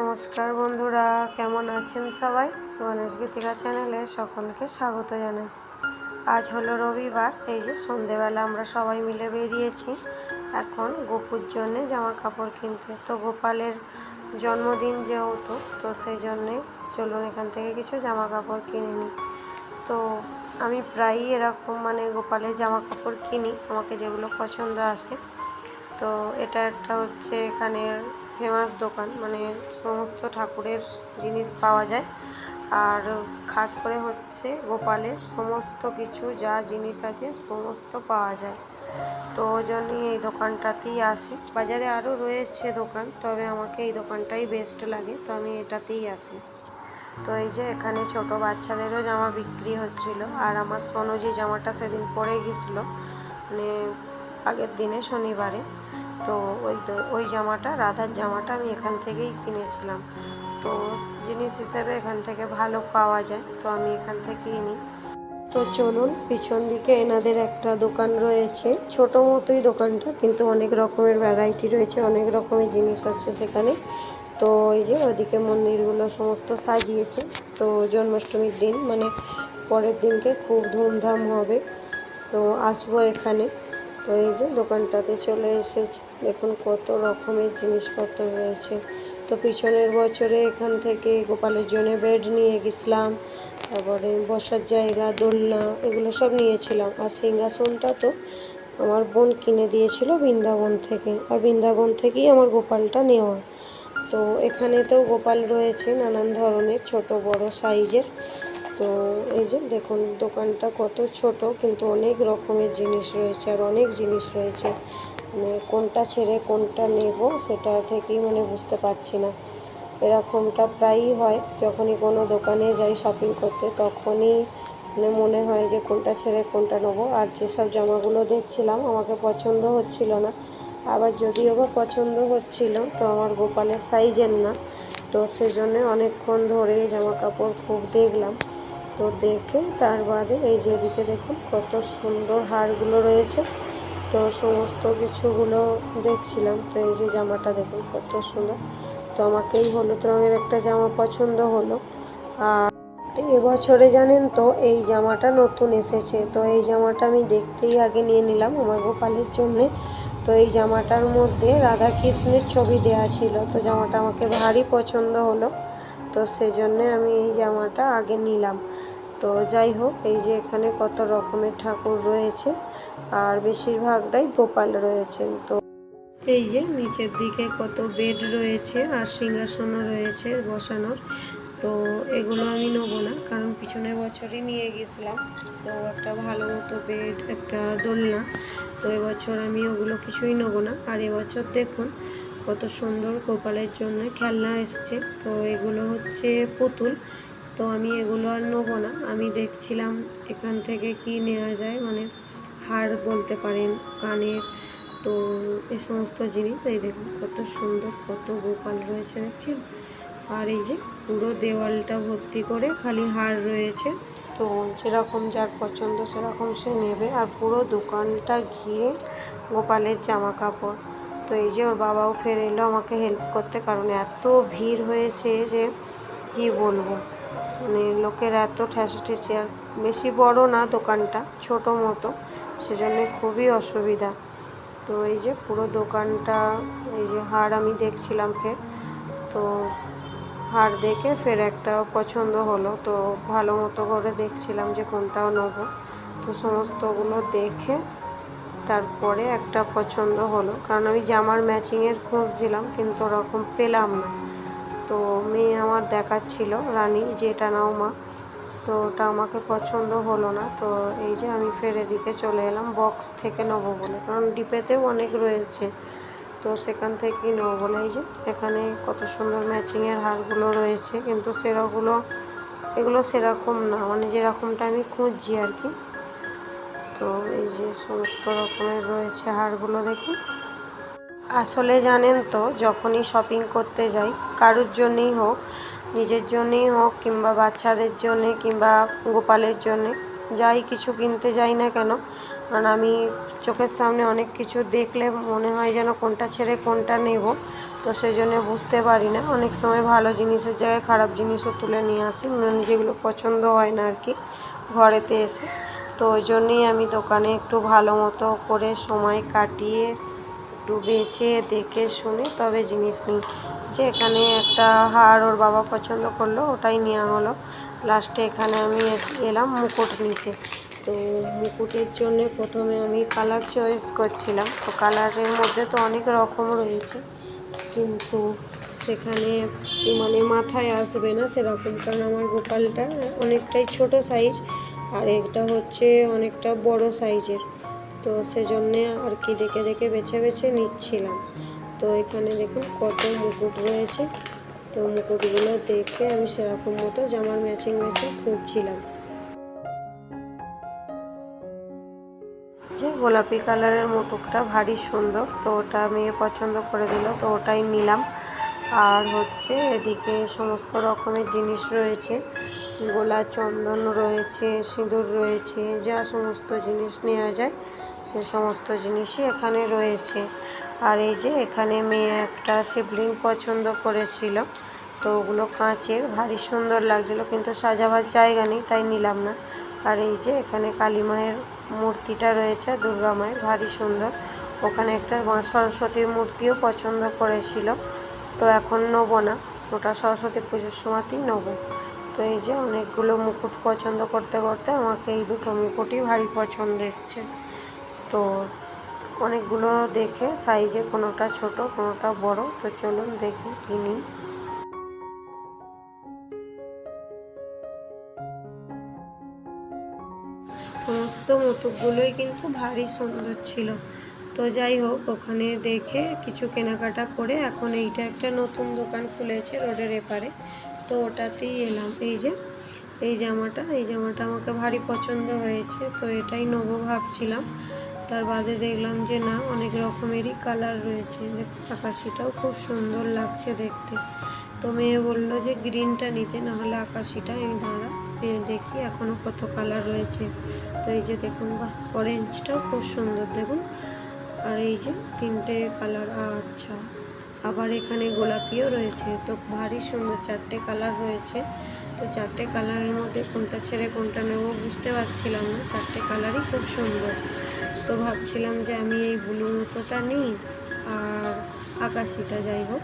নমস্কার বন্ধুরা, কেমন আছেন সবাই? গণেশ গীতিকা চ্যানেলে সকলকে স্বাগত জানাই। আজ হলো রবিবার, এই যে সন্ধেবেলা আমরা সবাই মিলে বেরিয়েছি। এখন গোপুর জন্যে জামা কাপড় কিনতে। তো গোপালের জন্মদিন যেহেতু, তো সেই জন্যে চলুন এখান থেকে কিছু জামা কাপড় কিনে নিই। তো আমি প্রায়ই এরকম মানে গোপালের জামা কাপড় কিনি, আমাকে যেগুলো পছন্দ আসে। তো এটা একটা হচ্ছে এখানের ফেমাস দোকান মানে সমস্ত ঠাকুরের জিনিস পাওয়া যায়। আর খাস করে হচ্ছে গোপালের সমস্ত কিছু, যা জিনিস আছে সমস্ত পাওয়া যায়। তো ওই জন্যই এই দোকানটাতেই আসি। বাজারে আরও রয়েছে দোকান, তবে আমাকে এই দোকানটাই বেস্ট লাগে, তো আমি এটাতেই আসি। তো এই যে এখানে ছোট বাচ্চাদেরও জামা বিক্রি হচ্ছিল, আর আমার সোনু যে জামাটা সেদিন পরে গেছিল মানে আগের দিনে শনিবারে তো ওই ওই জামাটা, রাধার জামাটা আমি এখান থেকেই কিনেছিলাম। তো জিনিস হিসেবে এখান থেকে ভালো পাওয়া যায়, তো আমি এখান থেকেই নিই। তো চলুন, পিছন দিকে এনাদের একটা দোকান রয়েছে, ছোট মতোই দোকানটা, কিন্তু অনেক রকমের ভ্যারাইটি রয়েছে, অনেক রকমের জিনিস আছে সেখানে। তো এই যে ওদিকে মন্দিরগুলো সমস্ত সাজিয়েছে, তো জন্মাষ্টমীর দিন মানে পরের দিনকে খুব ধুমধাম হবে। তো আসব এখানে। তো এই যে দোকানটাতে চলে এসেছে। দেখুন কত রকমের জিনিসপত্র রয়েছে। তো পিছনের বছরে এখান থেকে গোপালের জন্য বেড নিয়ে গেছিলাম। তারপরে বসার জায়গা, দোলনা, এগুলো সব নিয়েছিলাম। আর সিংহাসনটা তো আমার বোন কিনে দিয়েছিল বৃন্দাবন থেকে। আর বৃন্দাবন থেকেই আমার গোপালটা নেওয়া। তো এখানেতেও গোপাল রয়েছে নানান ধরনের, ছোট, বড়, সাইজের। তো এই যে দেখুন, দোকানটা কত ছোট, কিন্তু অনেক রকমের জিনিস রয়েছে আর অনেক জিনিস রয়েছে। মানে কোনটা ছেড়ে কোনটা নেব সেটা থেকেই মানে বুঝতে পারছি না। এরকমটা প্রায়ই হয়, যখনই কোনো দোকানে যাই শপিং করতে, তখনই মানে মনে হয় যে কোনটা ছেড়ে কোনটা নেব। আর যেসব জামাগুলো দেখছিলাম, আমাকে পছন্দ হচ্ছিল না। আবার যদিও বা পছন্দ হচ্ছিল, তো আমার গোপালের সাইজের না। তো সেজন্য অনেকক্ষণ ধরে জামা কাপড় খুব দেখলাম। তো দেখে তার বাদে এই যে এদিকে দেখুন কত সুন্দর হারগুলো রয়েছে। তো সমস্ত কিছুগুলো দেখছিলাম। তো এই যে জামাটা দেখুন কত সুন্দর। তো আমাকে এই হলুদ রঙের একটা জামা পছন্দ হলো। আর এবছরে জানেন তো, এই জামাটা নতুন এসেছে। তো এই জামাটা আমি দেখতেই আগে নিয়ে নিলাম আমার গোপালের জন্যে। তো এই জামাটার মধ্যে রাধা কৃষ্ণের ছবি দেওয়া ছিল। তো জামাটা আমাকে ভারী পছন্দ হলো। তো সেজন্যে আমি এই জামাটা আগে নিলাম। তো যাই হোক, এই যে এখানে কত রকমের ঠাকুর রয়েছে আর বেশিরভাগটাই গোপাল রয়েছেন। তো এই যে নিচের দিকে কত বেড রয়েছে আর সিংহাসনও রয়েছে বসানোর। তো এগুলো আমি নেব না, কারণ পিছনের বছরই নিয়ে গেছিলাম। তো একটা ভালো মতো বেড, একটা দোলনা। তো এবছর আমি ওগুলো কিছুই নেব না। আর এবছর দেখুন, কত সুন্দর গোপালের জন্য খেলনা এসছে। তো এগুলো হচ্ছে পুতুল। তো আমি এগুলো আর নেব না। আমি দেখছিলাম এখান থেকে কি নেওয়া যায় মানে হার বলতে পারেন, কানের, তো এই সমস্ত জিনিস। এই দেখুন কত সুন্দর, কত গোপাল রয়েছে, দেখছেন? আর এই যে পুরো দেওয়ালটা ভর্তি করে খালি হার রয়েছে। তো যেরকম যার পছন্দ সেরকম সে নেবে। আর পুরো দোকানটা ঘিরে গোপালের জামা কাপড় তো এই যে ওর বাবাও ফের এলো আমাকে হেল্প করতে, কারণ এত ভিড় হয়েছে যে কি বলব? মানে লোকের এত ঠেসাঠেসি, আর বেশি বড় না দোকানটা, ছোট মতো। সেজন্য খুবই অসুবিধা। তো এই যে পুরো দোকানটা, এই যে হার আমি দেখছিলাম ফের। তো হার দেখে ফের একটা পছন্দ হলো। তো ভালো মতো করে দেখছিলাম যে কোনটাও নেব। তো সমস্তগুলো দেখে তারপরে একটা পছন্দ হলো। কারণ আমি জামার ম্যাচিংয়ের খুঁজছিলাম কিন্তু ওরকম পেলাম না। তো মেয়ে আমার দেখাচ্ছিল, রানী, যে এটা নাও মা। তো ওটা আমাকে পছন্দ হলো না, তো এই যে আমি ফের এদিকে চলে এলাম বক্স থেকে নেব বলে। কারণ ডিপেতেও অনেক রয়েছে, তো সেখান থেকেই নেব বলে। এই যে এখানে কত সুন্দর ম্যাচিংয়ের হারগুলো রয়েছে, কিন্তু সেরাগুলো, এগুলো সেরকম না। মানে যেরকমটা আমি খুঁজছি আর কি। তো এই যে সমস্ত রকমের রয়েছে হারগুলো দেখুন। আসলে জানেন তো, যখনই শপিং করতে যাই, কারোর জন্যই হোক, নিজের জন্যই হোক, কিংবা বাচ্চাদের জন্যে, কিংবা গোপালের জন্যে, যাই কিছু কিনতে যাই না কেন, কারণ আমি চোখের সামনে অনেক কিছু দেখলে মনে হয় যেন কোনটা ছেড়ে কোনটা নেব, তো সেই জন্য বুঝতে পারি না। অনেক সময় ভালো জিনিসের জায়গায় খারাপ জিনিসও তুলে নিয়ে আসি মানে যেগুলো পছন্দ হয় না আর কি, ঘরেতে এসে। তো ওই জন্যই আমি দোকানে একটু ভালো মতো করে সময় কাটিয়ে একটু বেছে দেখে শুনে তবে জিনিস নিই। যে এখানে একটা হার ওর বাবা পছন্দ করল, ওটাই নেওয়া হলো। লাস্টে এখানে আমি এলাম মুকুট নিতে। তো মুকুটের জন্য প্রথমে আমি কালার চয়েস করছিলাম। তো কালারের মধ্যে তো অনেক রকম রয়েছে। কিন্তু সেখানে মানে মাথায় আসবে না সেরকম, কারণ আমার গোপালটা অনেকটাই ছোট সাইজ আর এটা হচ্ছে অনেকটা বড় সাইজের তো সেজন্যে আর কি দেখে দেখে বেছে বেছে নিচ্ছিলাম। তো এখানে দেখুন কত মুকুট রয়েছে। তো মুকুটগুলো দেখে আমি সেরকম মতো জামার ম্যাচিং ম্যাচিং খুঁজছিলাম। যে গোলাপি কালারের মুটুকটা ভারী সুন্দর, তো ওটা মেয়ে পছন্দ করে দিল, তো ওটাই নিলাম। আর হচ্ছে এদিকে সমস্ত রকমের জিনিস রয়েছে। গোলা চন্দন রয়েছে, সিঁদুর রয়েছে, যা সমস্ত জিনিস নেওয়া যায়। সে সমস্ত জিনিসই এখানে রয়েছে। আর এই যে এখানে মেয়ে একটা শিবলিং পছন্দ করেছিল। তো ওগুলো কাঁচের, ভারী সুন্দর লাগছিল কিন্তু সাজাবার জায়গা নেই, তাই নিলাম না। আর এই যে এখানে কালী মায়ের মূর্তিটা রয়েছে, দুর্গা মায়ের ভারী সুন্দর। ওখানে একটা মা সরস্বতীর মূর্তিও পছন্দ করেছিল। তো এখন নেব না, ওটা সরস্বতী পুজোর সময়তেই নেব। তো এই যে অনেকগুলো মুকুট পছন্দ করতে করতে আমাকে এই দুটো মুকুটই ভারী পছন্দ এসছে। তো অনেকগুলো দেখে সাইজে কোনোটা ছোট, কোনোটা বড়, তো চলুন দেখি কিনি সমস্ত মুটুকগুলোই কিন্তু ভারী সুন্দর ছিল। তো যাই হোক, ওখানে দেখে কিছু কেনাকাটা করে এখন এইটা একটা নতুন দোকান খুলেছে রোডের এপারে। তো ওটাতেই এলাম। এই যে, এই জামাটা এই জামাটা আমাকে ভারী পছন্দ হয়েছে, তো এটাই নেব ভাবছিলাম। তার বাদে দেখলাম যে না, অনেক রকমেরই কালার রয়েছে। আকাশিটাও খুব সুন্দর লাগছে দেখতে। তো মেয়ে বলল যে গ্রিনটা নিতে না হলে আকাশিটা আমি দাঁড়া দেখি এখনও কত কালার রয়েছে। তো এই যে দেখুন, বাহ অরেঞ্জটাও খুব সুন্দর। দেখুন, আর এই যে তিনটে কালার আচ্ছা। আবার এখানে গোলাপিও রয়েছে। তো ভারী সুন্দর চারটে কালার রয়েছে। তো চারটে কালারের মধ্যে কোনটা ছেড়ে কোনটা নেব বুঝতে পারছিলাম না। চারটে কালারই খুব সুন্দর। তো ভাবছিলাম যে আমি এই ব্লু মতোটা নিই আর আকাশিটা যাই হোক।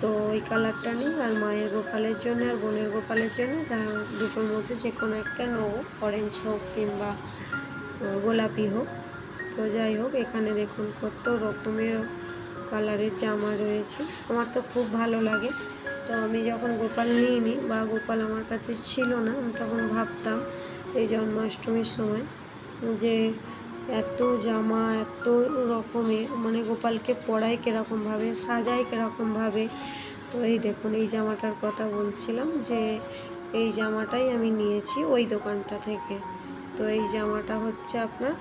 তো ওই কালারটা নিই আর মায়ের গোপালের জন্য আর বোনের গোপালের জন্য, যা দুটোর মধ্যে যে কোনো একটা নেব অরেঞ্জ হোক কিংবা গোলাপি হোক। তো যাই হোক, এখানে দেখুন কত রকমের কালারের জামা রয়েছে। আমার তো খুব ভালো লাগে। তো আমি যখন গোপাল নিইনি বা গোপাল আমার কাছে ছিল না, আমি তখন ভাবতাম এই জন্মাষ্টমীর সময় যে এত জামা, এত রকমের মানে গোপালকে পরায় কীরকমভাবে সাজায় কীরকমভাবে তো এই দেখুন, এই জামাটার কথা বলছিলাম যে, এই জামাটাই আমি নিয়েছি ওই দোকানটা থেকে। তো এই জামাটা হচ্ছে আপনার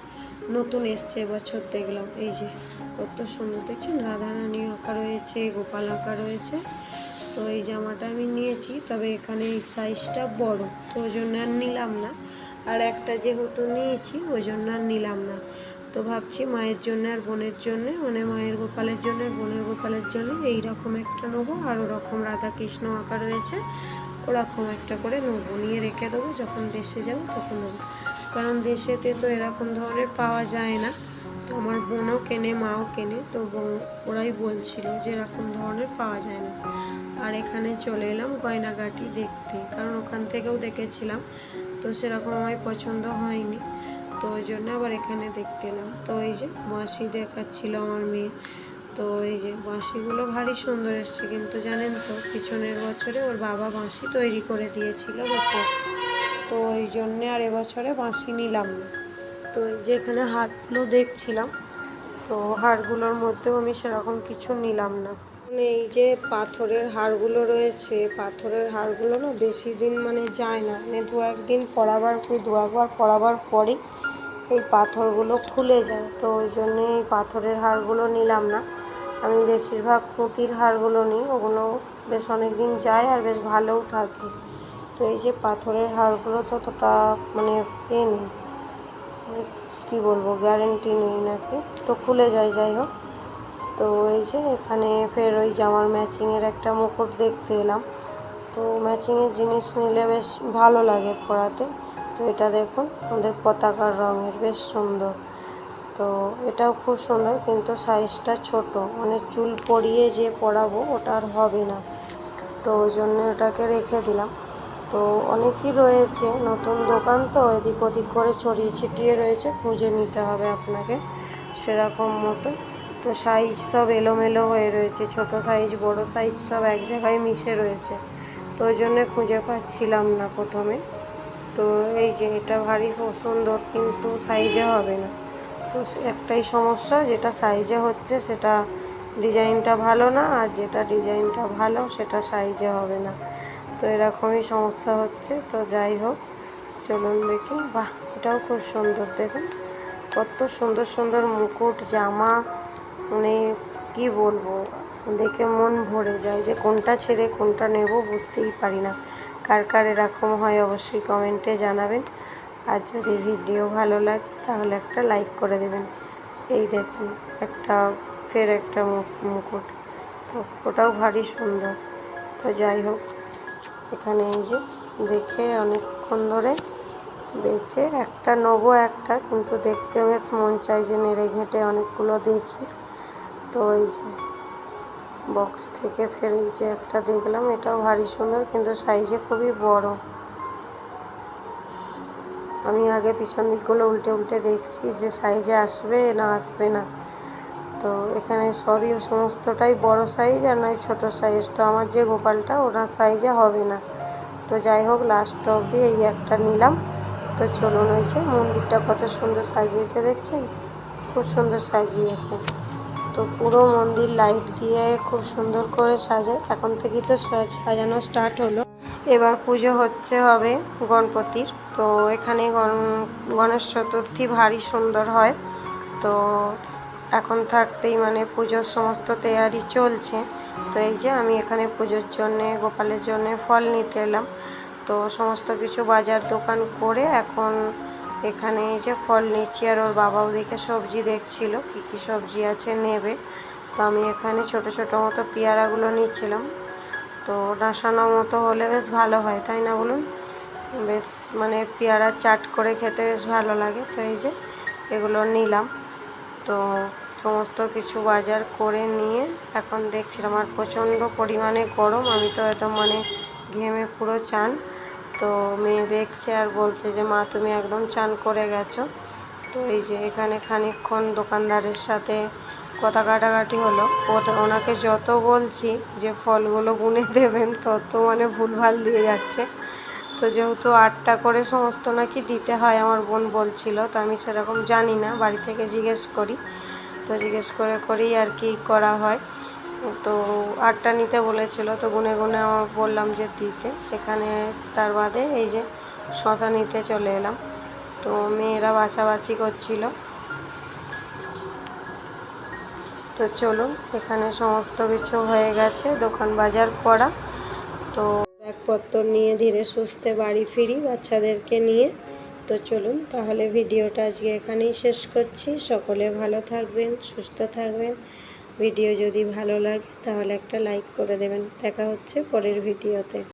নতুন এসছে এবছর দেখলাম। এই যে, কত সুন্দর, দেখছেন? রাধারানী আঁকা রয়েছে, গোপাল আঁকা রয়েছে। তো এই জামাটা আমি নিয়েছি, তবে এখানে এই সাইজটা বড়, তো ওই জন্য আর নিলাম না। আর একটা যেহেতু নিয়েছি ওই জন্য আর নিলাম না। তো ভাবছি মায়ের জন্য আর বোনের জন্য মানে মায়ের গোপালের জন্য বোনের গোপালের জন্য এই রকম একটা নেব, আর ওরকম রাধা কৃষ্ণ আঁকা রয়েছে, ওরকম একটা করে নেব। নিয়ে রেখে দেবো, যখন দেশে যাব তখন নেব। কারণ দেশেতে তো এরকম ধরনের পাওয়া যায় না। তো আমার বোনও কেনে, মাও কেনে, তো ওরাই বলছিল যে এরকম ধরনের পাওয়া যায় না। আর এখানে চলে এলাম গয়নাগাটি দেখতে। কারণ ওখান থেকেও দেখেছিলাম, তো সেরকম আমার পছন্দ হয়নি, তো ওই জন্য আবার এখানে দেখতে এলাম। তো এই যে বাঁশি দেখাচ্ছিল আমার মেয়ে, তো এই যে বাঁশিগুলো ভারী সুন্দর এসছে, কিন্তু জানেন তো পিছনের বছরে ওর বাবা বাঁশি তৈরি করে দিয়েছিল বছর তো ওই জন্যে আর এবছরে বাঁশি নিলাম না। তো এই যে এখানে হাটগুলো দেখছিলাম, তো হাড়গুলোর মধ্যেও আমি সেরকম কিছু নিলাম না। এই যে পাথরের হাড়গুলো রয়েছে, পাথরের হাড়গুলো না বেশি দিন মানে যায় না। মানে দু একদিন পরাবার দু একবার পরাবার পরেই এই পাথরগুলো খুলে যায়। তো ওই জন্যে এই পাথরের হাড়গুলো নিলাম না। আমি বেশিরভাগ পুঁতির হাড়গুলো নিই, ওগুলো বেশ অনেক দিন যায় আর বেশ ভালোও থাকে। তো এই যে পাথরের হাড়গুলো ততটা মানে এ নেই। মানে কী বলব গ্যারেন্টি নেই নাকি। তো খুলে যায়, যাই হোক। তো এই যে এখানে ফের ওই জামার ম্যাচিংয়ের একটা মুকুট দেখতে এলাম। তো ম্যাচিংয়ের জিনিস নিলে বেশ ভালো লাগে পরাতে। তো এটা দেখুন, আমাদের পতাকার রঙের বেশ সুন্দর। তো এটাও খুব সুন্দর, কিন্তু সাইজটা ছোট। মানে চুল পরিয়ে যে পরাবো, ওটা আর হবে না। তো ওই জন্য ওটাকে রেখে দিলাম। তো অনেকই রয়েছে, নতুন দোকান তো, এদিক ওদিক করে ছড়িয়ে ছিটিয়ে রয়েছে, খুঁজে নিতে হবে আপনাকে সেরকম মতো তো সাইজ সব এলোমেলো হয়ে রয়েছে, ছোট সাইজ বড় সাইজ সব এক জায়গায় মিশে রয়েছে। তো ওই জন্যে খুঁজে পাচ্ছিলাম না প্রথমে। তো এই যে এটা ভারী সুন্দর কিন্তু সাইজে হবে না। তো একটাই সমস্যা, যেটা সাইজে হচ্ছে সেটা ডিজাইনটা ভালো না, আর যেটা ডিজাইনটা ভালো সেটা সাইজে হবে না। তো এরকমই সমস্যা হচ্ছে। তো যাই হোক, চলুন দেখি। বাহ, এটাও খুব সুন্দর। দেখুন, কত সুন্দর সুন্দর মুকুট, জামা মানে কি বলব? দেখে মন ভরে যায় যে কোনটা ছেড়ে কোনটা নেব বুঝতেই পারি না। কার কার এরকম হয় অবশ্যই কমেন্টে জানাবেন। আর যদি ভিডিও ভালো লাগে তাহলে একটা লাইক করে দেবেন। এই দেখুন, একটা ফের একটা মুকুট। তো ওটাও ভারী সুন্দর। তো যাই হোক, এখানে এই যে দেখে অনেকক্ষণ ধরে বেছে একটা নেব একটা, কিন্তু দেখতে বেশ মন চাই যে নেড়ে ঘেঁটে অনেকগুলো দেখি। তো এই যে বক্স থেকে ফের যে একটা দেখলাম, এটাও ভারী সুন্দর, কিন্তু সাইজে খুবই বড়। আমি আগে পিছন দিকগুলো উল্টে উল্টে দেখছি যে সাইজে আসবে না আসবে না। তো এখানে সবই সমস্তটাই বড় সাইজ আর নয় ছোটো সাইজ তো আমার যে গোপালটা ওনার সাইজে হবে না। তো যাই হোক লাস্ট অবধি এই একটা নিলাম। তো চলুন যে মন্দিরটা কত সুন্দর সাজিয়েছে, দেখছেন? খুব সুন্দর সাজিয়েছে। তো পুরো মন্দির লাইট দিয়ে খুব সুন্দর করে সাজায় এখন থেকেই তো সাজানো স্টার্ট হলো। এবার পুজো হচ্ছে হবে গণপতির। তো এখানে গণেশ চতুর্থী ভারী সুন্দর হয়। তো এখন থাকতেই মানে পুজোর সমস্ত তৈয়ারি চলছে। তো এই যে আমি এখানে পুজোর জন্যে, গোপালের জন্যে ফল নিতে এলাম। তো সমস্ত কিছু বাজার দোকান করে এখন এখানে এই যে ফল নিচ্ছি আর ওর বাবা ওদিকে সবজি দেখছিল, কী কী সবজি আছে নেবে। তো আমি এখানে ছোট ছোট মতো পেয়ারাগুলো নিচ্ছিলাম। তো ডাসানো মতো হলে বেশ ভালো হয়, তাই না বলুন? বেশ মানে পেয়ারা চাট করে খেতে বেশ ভালো লাগে। তো এই যে এগুলো নিলাম। তো সমস্ত কিছু বাজার করে নিয়ে এখন দেখছিলাম আর প্রচণ্ড পরিমাণে গরম। আমি তো একদম মানে ঘেমে পুরো চান। তো মেয়ে দেখছে আর বলছে যে, মা, তুমি একদম চান করে গেছো। তো এই যে এখানে খানিকক্ষণ দোকানদারের সাথে কথা কাটাকাটি হলো। ওনাকে যত বলছি যে, ফলগুলো গুনে দেবেন, তত মানে ভুলভাল দিয়ে যাচ্ছে। তো যেহেতু আটটা করে সমস্ত নাকি দিতে হয় আমার বোন বলছিল, তো আমি সেরকম জানি না, বাড়ি থেকে জিজ্ঞেস করি। তো জিজ্ঞেস করে করেই আর কি করা হয়। তো আটটা নিতে বলেছিল, তো গুনে গুনে আমার বললাম যে দিতে। এখানে তার বাদে এই যে শশা নিতে চলে এলাম। তো মেয়েরা বাছাবাছি করছিল। তো চলুন, এখানে সমস্ত কিছু হয়ে গেছে, দোকান বাজার করা। তো ব্যাগপত্র নিয়ে ধীরে সুস্থে বাড়ি ফিরি বাচ্চাদেরকে নিয়ে। তো চলুন, তাহলে ভিডিওটা আজকে এখানেই শেষ করছি। সকলে ভালো থাকবেন, সুস্থ থাকবেন। ভিডিও যদি ভালো লাগে তাহলে একটা লাইক করে দেবেন। দেখা হচ্ছে পরের ভিডিওতে।